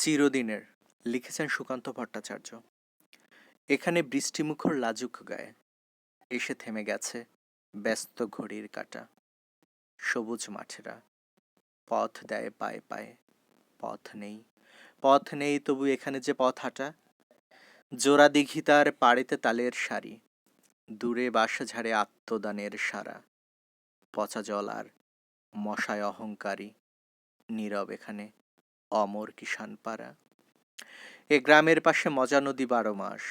চিরদিনের, লিখেছেন সুকান্ত ভট্টাচার্য। এখানে বৃষ্টিমুখর লাজুক গায়ে, এসে থেমে গেছে ব্যস্ত ঘড়ির কাটা। সবুজ মাঠেরা, পথ দেয় পায়ে পায়ে, পথ নেই পথ নেই তবু এখানে যে পথ হাঁটা। জোড়া দিঘিতার পাড়েতে তালের সারি দূরে বাস ঝাড়ে আত্মদানের সারা। পচা জল আর মশায় অহংকারী, নীরব এখানে। অমর কিষান পাড়া এ গ্রামের পাশে মজা নদী বারো মাস।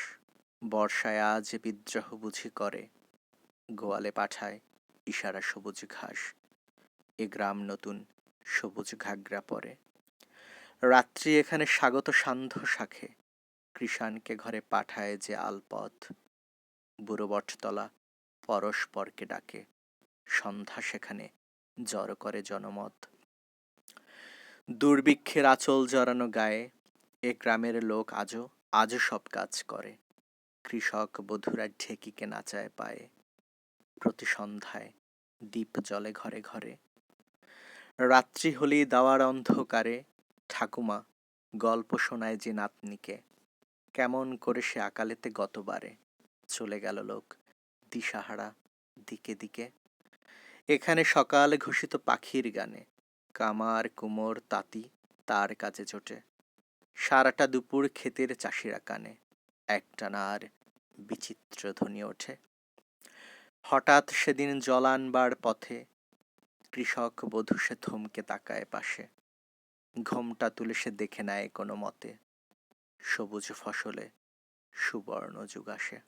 বর্ষায় আজ বিদ্রোহ বুঝি করে। গোয়ালে পাঠায় ইশারা সবুজ ঘাস। এ গ্রাম নতুন সবুজ ঘাগরা পরে। রাত্রি এখানে স্বাগত সান্ধ্য শাখে। কৃষাণকে ঘরে পাঠায় যে আলপথ। বুড়ো বটতলা পরস্পরকে ডাকে। সন্ধ্যা সেখানে জড়ো করে জনমত। দুর্ভিক্ষের আঁচল জড়ানো গায়ে, এ গ্রামের লোক আজও আজও সব কাজ করে। কৃষক বধুরা ঢেকিকে নাচায় পায়ে। প্রতি সন্ধ্যায় দ্বীপ জলে ঘরে ঘরে। রাত্রি হলেই দাওয়ার অন্ধকারে ঠাকুমা গল্প শোনায় যে নাতনিকে। কেমন করে সে আকালেতে গতবারে চলে গেল লোক দিশাহারা দিকে দিকে। এখানে সকাল ঘোষিত পাখির গানে। কামার কুমোর তাঁতি তার কাজে জোটে সারাটা দুপুর ক্ষেতের চাষিরা কানে। একটানা আর বিচিত্র ধ্বনি ওঠে। হঠাৎ সেদিন জল আনবার পথে কৃষক বধূ সে থমকে তাকায় পাশে। ঘোমটা তুলে সে দেখে নেয় কোনো মতে। সবুজ ফসলে সুবর্ণ যুগ আসে।